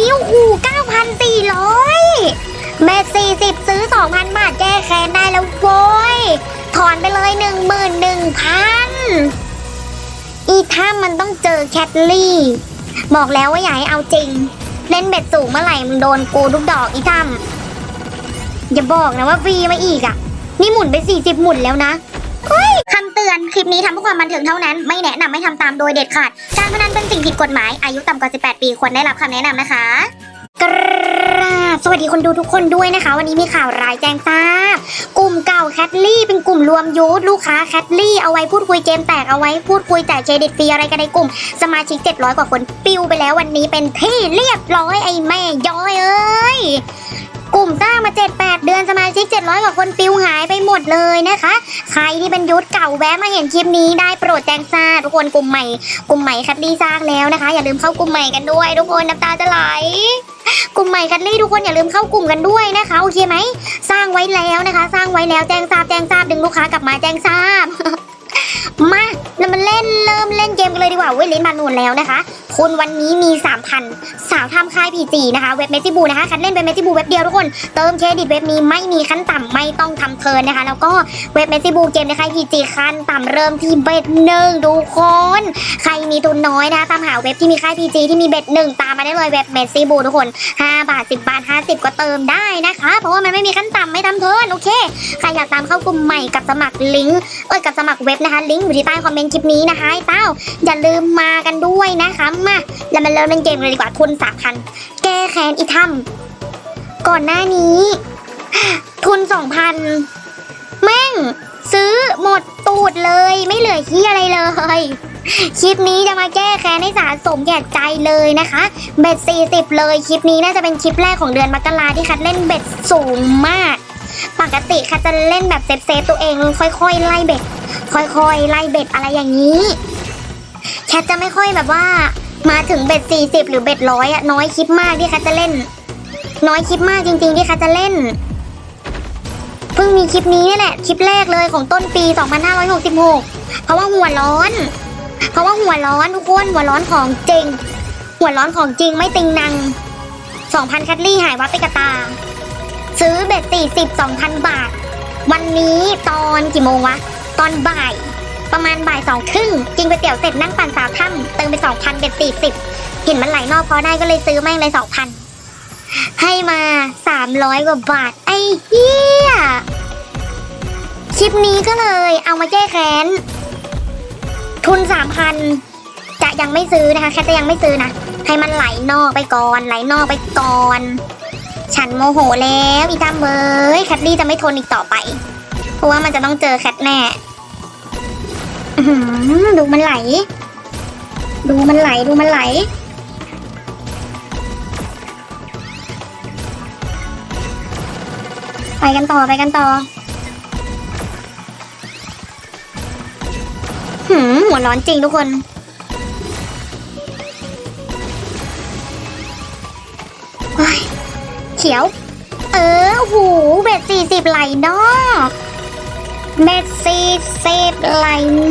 นี้โอ้โห9,400 เมตร40 ซื้อ 2,000 บาทแก้แค้นได้แล้วโว้ย ถอนไปเลย 11,000 อีถ้ามันต้องเจอแคทลี่ บอกแล้วว่าอย่าให้เอาจริง เล่นเบ็ดสูงเมื่อไหร่มึงโดนกูทุกดอกอีถ้ำอย่าบอกนะว่าฟรีมาอีกอะ นี่หมุนไป 40 หมุนแล้วนะคำเตือน คลิปนี้ทำเพื่อความบันเทิงเท่านั้น ไม่แนะนำให้ทำตามโดยเด็ดขาด การพนันเป็นสิ่งผิดกฎหมาย อายุต่ำกว่า 18 ปีควรได้รับคำแนะนำนะคะกราบสวัสดีคนดูทุกคนด้วยนะคะ วันนี้มีข่าวร้ายแจ้งทราบ กลุ่มเก่าแคทลี่เป็นกลุ่มรวมยูทลูกค้าแคทลี่เอาไว้พูดคุยเกมแตกเอาไว้พูดคุยแต่เครดิตฟรีอะไรกันในกลุ่ม สมาชิก 700 กว่าคนปิวไปแล้ววันนี้เป็นที่เรียบร้อยไอ้แม่ย้อยเอ้ย กลุ่มสร้างมา 7-8 เดือนสมาชิก 700 กว่าคนปิวหายไปหมดเลยนะคะ ใครที่เป็นยุทธเก่าแวะมาเห็นคลิปนี้ได้โปรดแจ้งทราบทุกคนกลุ่มใหม่กลุ่มใหม่คัดลี่สร้างแล้วนะคะ อย่าลืมเข้ากลุ่มใหม่กันด้วย ทุกคนน้ำตาจะไหลกลุ่มใหม่คัดลี่ทุกคนอย่าลืมเข้ากลุ่มกันด้วยนะคะโอเคไหมสร้างไว้แล้วนะคะ สร้างไว้แล้วแจ้งทราบแจ้งทราบดึงลูกค้ากลับมาแจ้งทราบ มาเรามาเล่นเริ่มเล่นเกมกันเลยดีกว่าเว้ยลิ้นมานูนแล้วนะคะคุณวันนี้มี 3,000สาวทำค่ายพีจีนะคะ เว็บเมจิบูนะคะคัดเล่นเป็นเมจิบูเว็บเดียวทุกคนเติมเครดิตเว็บนี้ไม่มีขั้นต่ำไม่ต้องทำเทิร์นนะคะ แล้วก็เว็บเมจิบูเกมในค่ายพีจีขั้นต่ำเริ่มที่เบ็ดหนึ่งทุกคนใครมีทุนน้อยนะคะตามหาเว็บที่มีค่ายพีจีที่มีเบ็ดหนึ่งตามมาได้เลยเว็บเมจิบูทุกคน 5 บาท 10 บาท 50 ก็เติมได้นะคะ เพราะว่ามันไม่มีขั้นต่ำไม่ทำเทิร์นโอเคใครอยากตามเข้ากลุ่มใหม่กับสมัครลิงก์เอ้ยกับสมัครเว็บนะคะลิงก์อยู่ที่ใต้คอมเมนต์คลิปนี้นะคะไอ้เต้าอย่าลืมมากันด้วยนะคะมาแล้วมาเริ่มเล่นเกมเลยดีกว่าทุนสามพันแก้แค้นอีถ้ำก่อนหน้านี้ ทุนสองพันแม่ง ซื้อหมดตูดเลยไม่เหลือที่อะไรเลยคลิปนี้จะมาแก้แค้นให้สะสมแก่ใจเลยนะคะ เบ็ด 40 เลย คลิปนี้น่าจะเป็นคลิปแรกของเดือนมกราที่คัดเล่นเบ็ดสูงมาก ปกติคัดจะเล่นแบบเซฟเซฟตัวเองค่อยๆ ไล่เบ็ด ค่อยๆ ไล่เบ็ดอะไรอย่างนี้แคทจะไม่ค่อยแบบว่า มาถึงเบ็ดสี่สิบหรือเบ็ดร้อยอะน้อยคลิปมากที่แคทจะเล่น น้อยคลิปมากจริงๆที่แคทจะเล่น เพิ่งมีคลิปนี้นี่แหละคลิปแรกเลยของต้นปี 2566 เพราะว่าหัวร้อน เพราะว่าหัวร้อนทุกคนหัวร้อนของจริง หัวร้อนของจริงไม่ติงนัง 2,000 คัตลี่หายวับไปกระตา ซื้อเบ็ดสี่สิบสองพันบาท วันนี้ตอนกี่โมงวะ ตอนบ่าย ประมาณบ่ายสองครึ่งกินก๋วยเตี๋ยวเสร็จนั่งปั่นสาวถ้ำเติมไปสองพันเบ็ดสี่สิบเห็นมันไหลนอกพอได้ก็เลยซื้อแม่งเลยสองพันให้มาสามร้อยกว่าบาท ไอ้เหี้ยคลิปนี้ก็เลยเอามาแก้แค้น ทุนสามพันจะยังไม่ซื้อนะคะ แค่จะยังไม่ซื้อนะ ให้มันไหลนอกไปก่อน ไหลนอกไปก่อน ฉันโมโหแล้วอีตามเบยแคทลี่จะไม่ทนอีกต่อไป เพราะว่ามันจะต้องเจอแคทแน่ ดูมันไหล ดูมันไหล ดูมันไหล ไปกันต่อ ไปกันต่อ หืมหัวร้อนจริงทุกคนเขียว เออ หู เบ็ดสี่สิบไหลนอก เบ็ดสี่สิบไหล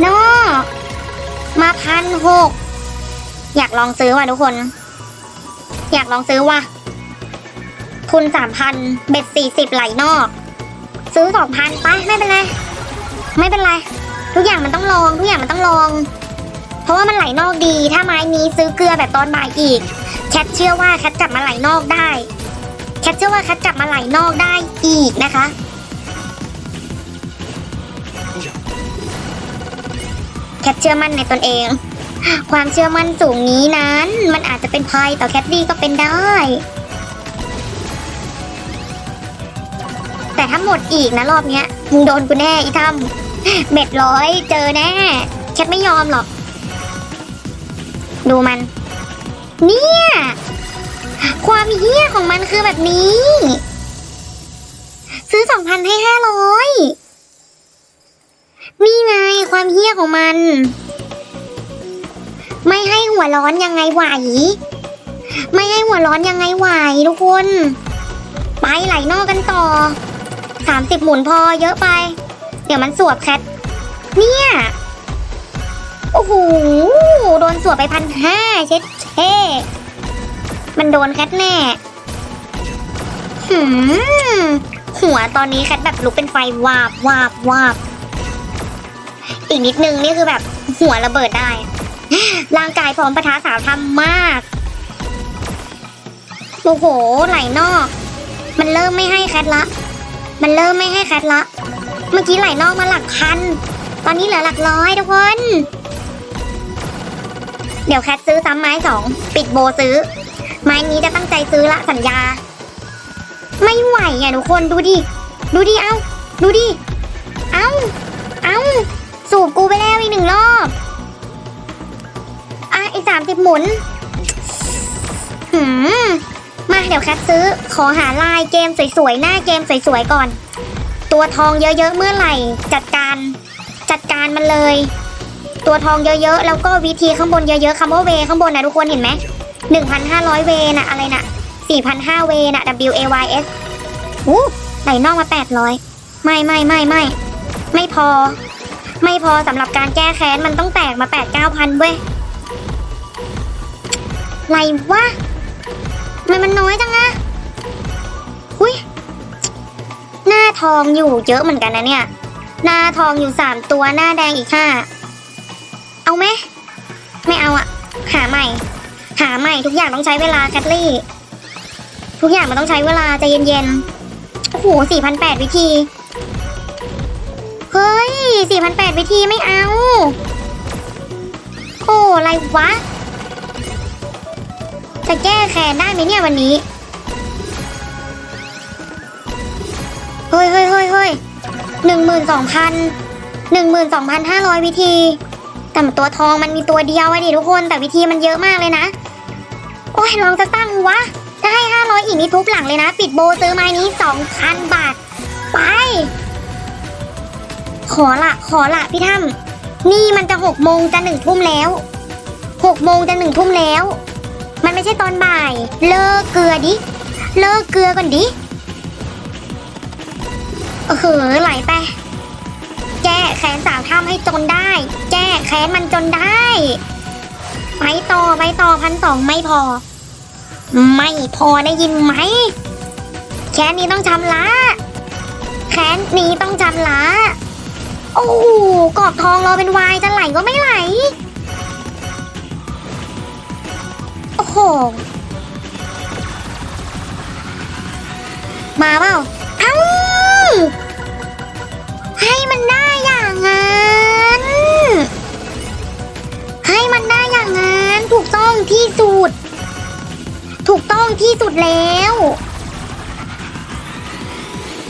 นอก มาพันหกอยากลองซื้อว่ะทุกคน อยากลองซื้อว่ะทุนสามพันเบ็ดสี่สิบไหลนอก ซื้อสองพันไปไม่เป็นไร ไม่เป็นไร ทุกอย่างมันต้องลอง ทุกอย่างมันต้องลอง เพราะว่ามันไหลนอกดี ถ้าไม้นี้ซื้อเกลือแบบตอนบ่ายอีก แคทเชื่อว่าแคทกลับมาไหลนอกได้ แคทเชื่อว่าแคทกลับมาไหลนอกได้อีกนะคะ แคทเชื่อมั่นในตนเอง ความเชื่อมั่นสูงนี้นั้น มันอาจจะเป็นภัยต่อแคทดี้ก็เป็นได้ แต่ถ้าหมดอีกนะรอบเนี้ยมึงโดนกูแน่อีทำเบ็ดร้อยเจอแน่ แคทไม่ยอมหรอก ดูมัน เนี่ย ความเฮี้ยของมันคือแบบนี้ ซื้อสองพันให้ห้าร้อยนี่ไง ความเฮี้ยของมัน ไม่ให้หัวร้อนยังไงไหว ไม่ให้หัวร้อนยังไงไหวทุกคน ไปไหลนอกกันต่อสามสิบหมุนพอเยอะไป เดี๋ยวมันสวบแคท เนี่ย โอ้โห โดนสวบไปพันห้าเช็ดเท่มันโดนแคทแน่หืมหัวตอนนี้แคทแบบลุกเป็นไฟวาบวาบวาบ อีกนิดนึงนี่คือแบบหัวระเบิดได้ ร่างกายพร้อมปะทะสาวทำมาก โอ้โห ไหลนอก มันเริ่มไม่ให้แคทละ มันเริ่มไม่ให้แคทละ เมื่อกี้ไหลนอกมาหลักพัน ตอนนี้เหลือหลักร้อยทุกคน เดี๋ยวแคทซื้อซ้ำไม้สอง ปิดโบซื้อ ไม้นี้จะตั้งใจซื้อละสัญญา ไม่ไหวอะทุกคนดูดิ ดูดิ เอาดูดิ เอาเอา สูบกูไปแล้วอีกหนึ่งรอบ อะอีกสามสิบหมุน หืม มาเดี๋ยวแคทซื้อ ขอหาลายเกมสวยๆ หน้าเกมสวยๆ ก่อน ตัวทองเยอะๆ เมื่อไหร่ จัดการ จัดการมันเลย ตัวทองเยอะๆ แล้วก็วิธีข้างบนเยอะๆคำว่าเวข้างบนนะทุกคนเห็นไหมหนึ่งพันห้าร้อยเวนะอะไรนะสี่พันห้าเวนะ W A Y S อู้ไหลนอกมาแปดร้อยไม่ไม่ไม่ไม่ไม่พอ ไม่พอสำหรับการแก้แค้นมันต้องแตกมาแปดเก้าพันเว้ยไรวะทำไมมันน้อยจังอะอุ้ยหน้าทองอยู่เยอะเหมือนกันนะเนี่ย หน้าทองอยู่สามตัวหน้าแดงอีกห้าเอาไหมไม่เอาอะหาใหม่ หาใหม่ทุกอย่างต้องใช้เวลาแคทลี่ ทุกอย่างมันต้องใช้เวลาใจเย็นๆโอ้โหสี่พันแปดวิธี ฮ้ยสี่พันแปดวิธีไม่เอา โอ้อะไรวะ จะแก้แค้นได้ไหมเนี่ยวันนี้ เฮ้ยเฮ้ยเฮ้ยเฮ้ยหนึ่งหมื่นสองพันหนึ่งหมื่นสองพันห้าร้อยวิธี แต่ตัวทองมันมีตัวเดียวอะดิทุกคน แต่วิธีมันเยอะมากเลยนะ โอ้ยลองจะตั้งวะถ้าให้ห้าร้อยอีกนี่ทุบหลังเลยนะ ปิดโบซื้อไม้นี้สองพันบาท ไป ขอละขอละพี่ถ้ำนี่มันจะหกโมงจะหนึ่งทุ่มแล้วหกโมงจะหนึ่งทุ่มแล้ว มันไม่ใช่ตอนบ่าย เลิกเกลือดิ เลิกเกลือก่อนดิเออไหลไป แก้แค้นสาวถ้ำให้จนได้ แก้แค้นมันจนได้ ไปต่อไปต่อพันสองไม่พอ ไม่พอได้ยินไหม แค้นนี้ต้องชำระแค้นนี้ต้องชำระ โอ้โหกรอบทองรอเป็นวายจะไหลก็ไม่ไหล โอ้โห มาเปล่าเอ้าให้มันได้อย่างนั้น ให้มันได้อย่างนั้น ถูกต้องที่สุด ถูกต้องที่สุดแล้ว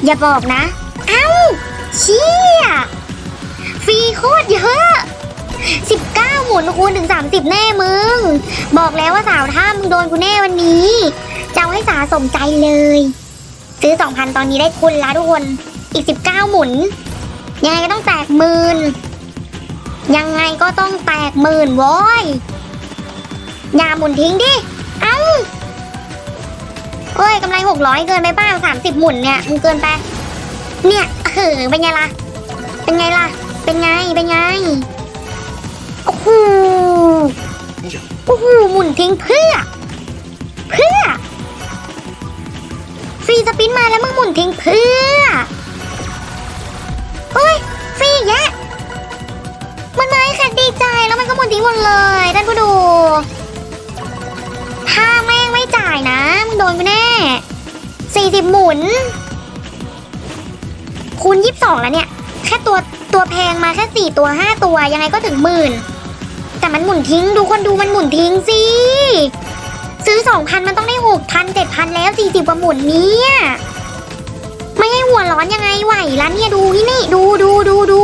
อย่าบอกนะ เอ้าเชี่ย รีโคตรเยอะ 19 หมุนคูณถึง 30 แน่มึง บอกแล้วว่าสาวท่ามึงโดนกูแน่วันนี้จะเอาให้สาสมใจเลย ซื้อ 2,000 ตอนนี้ได้คุณละทุกคน อีก 19 หมุน ยังไงก็ต้องแตกหมื่นยังไงก็ต้องแตกหมื่นโว้ยอย่าหมุนทิ้งดิ เอ้าเอ้ยกำไรหกร้อยเกินไปเปล่าสามสิบหมุนเนี่ยมันเกินไป เนี่ยเออเป็นไงล่ะ เป็นไงล่ะ เป็นไง เป็นไง โอ้โห โอ้โห หมุนทิ้งเพื่อ เพื่อ ฟรีสปินมาแล้วมึงหมุนทิ้งเพื่อเฮ้ย ฟรีอีกแยะมันม่ให้แคทดีใจแล้วมันก็หมุนทิ้งหมดเลยท่านผู้ดู ถ้าแม่งไม่จ่ายนะมึงโดนกูแน่สี่สิบหมุน คูณยี่สิบสองแล้วเนี่ย แค่ตัว ตัวแพงมาแค่สี่ตัวห้าตัวยังไงก็ถึงหมื่น แต่มันหมุนทิ้งดูคนดูมันหมุนทิ้งสิ ซื้อสองพันมันต้องได้หกพันเจ็ดพันแล้วสี่สิบกว่าหมุนเนี่ย ไม่ให้หัวร้อนยังไงไหวละเนี่ยดูนี่นี่ดูดูดูดู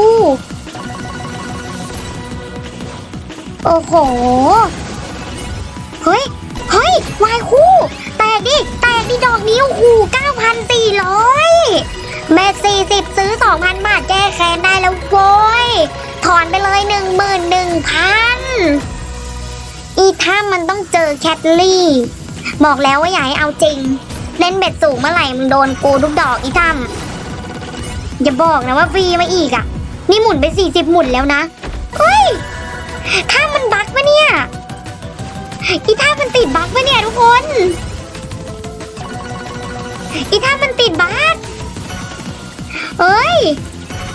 โอ้โห เฮ้ย เฮ้ย วายคู่ แตกดิ แตกดิ ดอกนี้โอ้โห9,400เมตร สี่สิบซื้อ2,000บาทแก้แค้นได้แล้วโว้ย ถอนไปเลย11,000อีถ้ามันต้องเจอแคทลี่ บอกแล้วว่าอย่าให้เอาจริง เล่นเบ็ดสูงเมื่อไหร่มึงโดนกูทุกดอกอีถ้ำอย่าบอกนะว่าฟรีมาอีกอะ นี่หมุนไป40หมุนแล้วนะเฮ้ย ถ้ามันบั๊กปะเนี่ย อีท่ามันติดบั๊กปะเนี่ยทุกคน อีถ้ามันติดบัส เอ้ย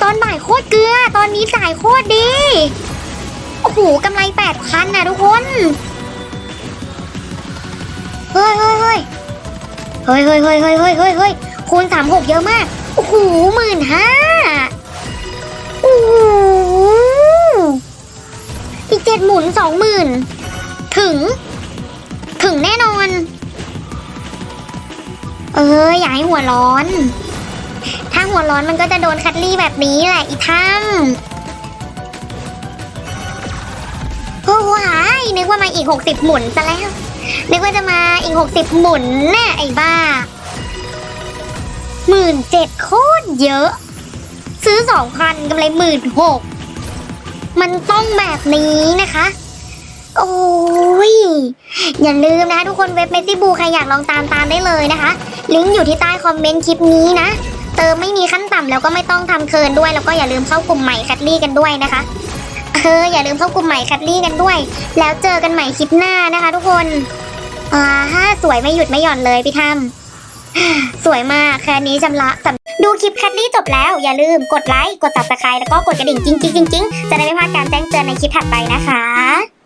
ตอนบ่ายโคตรเกลือ ตอนนี้จ่ายโคตรดี โอ้โหกำไรแปดพันนะทุกคน เฮ้ยเฮ้ยเฮ้ยเฮ้ยเฮ้ยเฮ้ยเฮ้ยเฮ้ยเฮ้ยเฮ้ยคูณสามหกเยอะมาก โอ้โหหมื่นห้าโอ้โหอีกเจ็ดหมุนสองหมื่นถึง ถึงแน่นอน เอออย่าให้หัวร้อน หัวร้อนมันก็จะโดนคัดลี่แบบนี้แหละอีทั้มโอ้โหหายนึกว่ามาอีกหกสิบหมุนซะแล้ว นึกว่าจะมาอีกหกสิบหมุนแน่ไอ้บ้าหมื่นเจ็ดโคตรเยอะ ซื้อสองพันกำไรหมื่นหกมันต้องแบบนี้นะคะ โอ้ย อย่าลืมนะทุกคนเว็บเมสซี่บูใครอยากลองตามตามได้เลยนะคะ ลิงก์อยู่ที่ใต้คอมเมนต์คลิปนี้นะ เติมไม่มีขั้นต่ำแล้วก็ไม่ต้องทำเคินด้วยแล้วก็อย่าลืมเข้ากลุ่มใหม่คัดลี่กันด้วยนะคะเอออย่าลืมเข้ากลุ่มใหม่คัดลี่กันด้วย แล้วเจอกันใหม่คลิปหน้านะคะ ทุกคนอ่าฮ่าสวยไม่หยุดไม่หย่อนเลยพี่ทัมสวยมากแค่นี้ชำระดูคลิปคัดลี่จบแล้ว อย่าลืมกดไลค์กด subscribe แล้วก็กดกระดิ่งจริงๆจริงๆจะได้ไม่พลาดการแจ้งเตือนในคลิปถัดไปนะคะ